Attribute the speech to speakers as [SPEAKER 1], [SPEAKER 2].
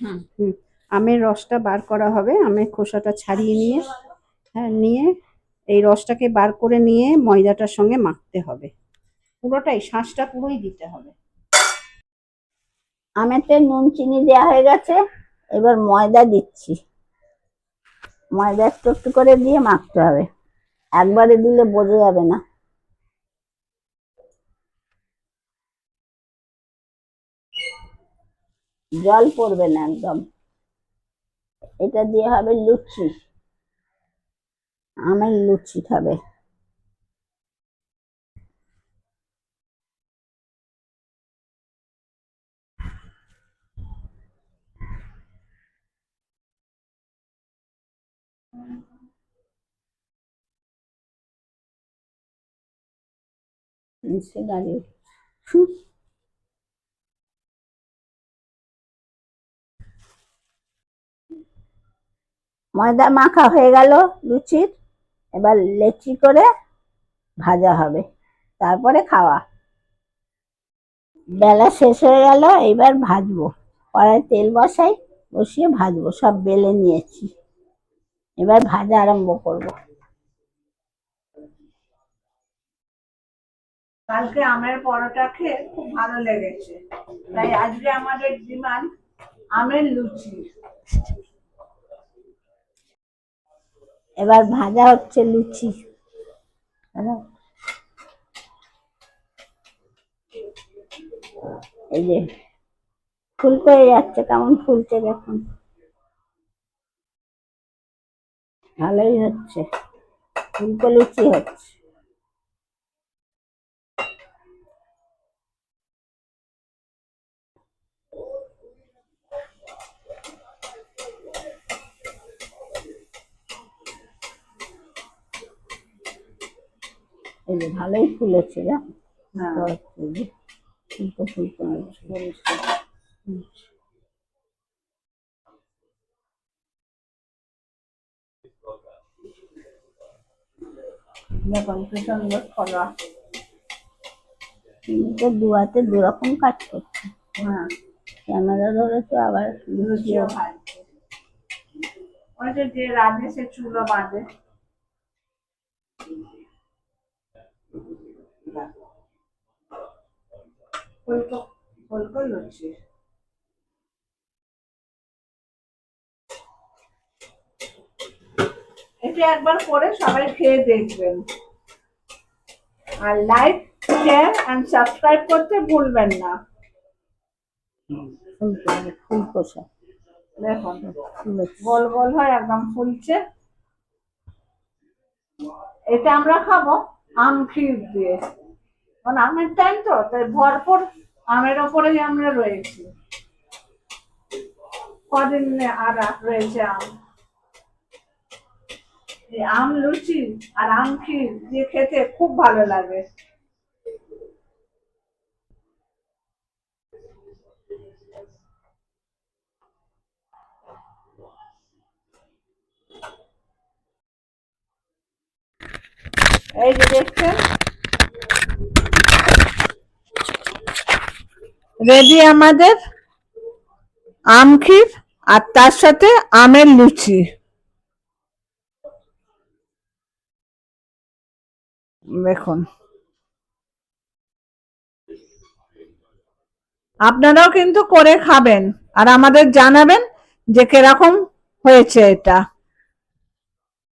[SPEAKER 1] হুম।
[SPEAKER 2] হুম। আমের রসটা বার করা হবে আমের খোসাটা ছাড়িয়ে নিয়ে হ্যাঁ নিয়ে এই রসটাকে বার করে নিয়ে ময়দাটার সঙ্গে মাখতে হবে। পুরোটাই শাঁসটা পুরোই দিতে হবে।
[SPEAKER 3] আমেতে নুন চিনি দেওয়া হয়ে গেছে এবার ময়দা দিচ্ছি। ময়দা একটু একটু করে দিয়ে মাখতে হবে। একবারে দিলে বোঝা যাবে না। জল পড়বে না একদম। এটা দিয়ে হবে লুচি। আমের লুচি খাবে। নিচে ময়দা মাখা হয়ে গেল লুচির। এবার লেচি করে ভাজা হবে। তারপরে খাওয়া। বেলা শেষ হয়ে গেল, এবার ভাজবো। কড়াই তেল বসাই, বসিয়ে ভাজবো। সব বেলে নিয়েছি। এবার ভাজা আরম্ভ করব।
[SPEAKER 2] কালকে আমের পরোটা খেয়ে খুব ভালো লেগেছে। তাই আজকে আমাদের ডিমান্ড আমের লুচি।
[SPEAKER 3] এবার ভাজা হচ্ছে লুচি। হ্যালো। এই যে, ফুল করে যাচ্ছে, কেমন ফুলছে দেখুন। ভালোই হচ্ছে। ফুলকো লুচি হচ্ছে। এই যে ভালোই ফুলেছে না
[SPEAKER 2] হ্যাঁ। দেখুন কি সুন্দর
[SPEAKER 3] কিন্তু দু দু রকম কাজ করছে।
[SPEAKER 2] হ্যাঁ।
[SPEAKER 3] ক্যামেরা ধরেছে আবার
[SPEAKER 2] ভাজছে ওই যে যে রাঁধে সে চুলো বাঁধে। লুচি এটা একবার করে সবাই খেয়ে দেখবেন। আর লাইক শেয়ার এন্ড সাবস্ক্রাইব করতে ভুলবেন না। দেখুন গোল গোল হয়ে একদম ফুলছে। এটা আমরা খাব আম ক্ষীর দিয়ে। কারণ আমের টাইম তো, তাই ভরপুর আমের ওপরেই আমরা রয়েছি। কদিন আর রয়েছে আম। আম লুচি আর আম ক্ষীর দিয়ে খেতে খুব ভালো লাগে। এই যে দেখছেন? রেডি আমাদের আম ক্ষীর আর তার সাথে আমের লুচি। দেখুন। আপনারাও কিন্তু করে খাবেন আর আমাদের জানাবেন যে কীরকম হয়েছে এটা।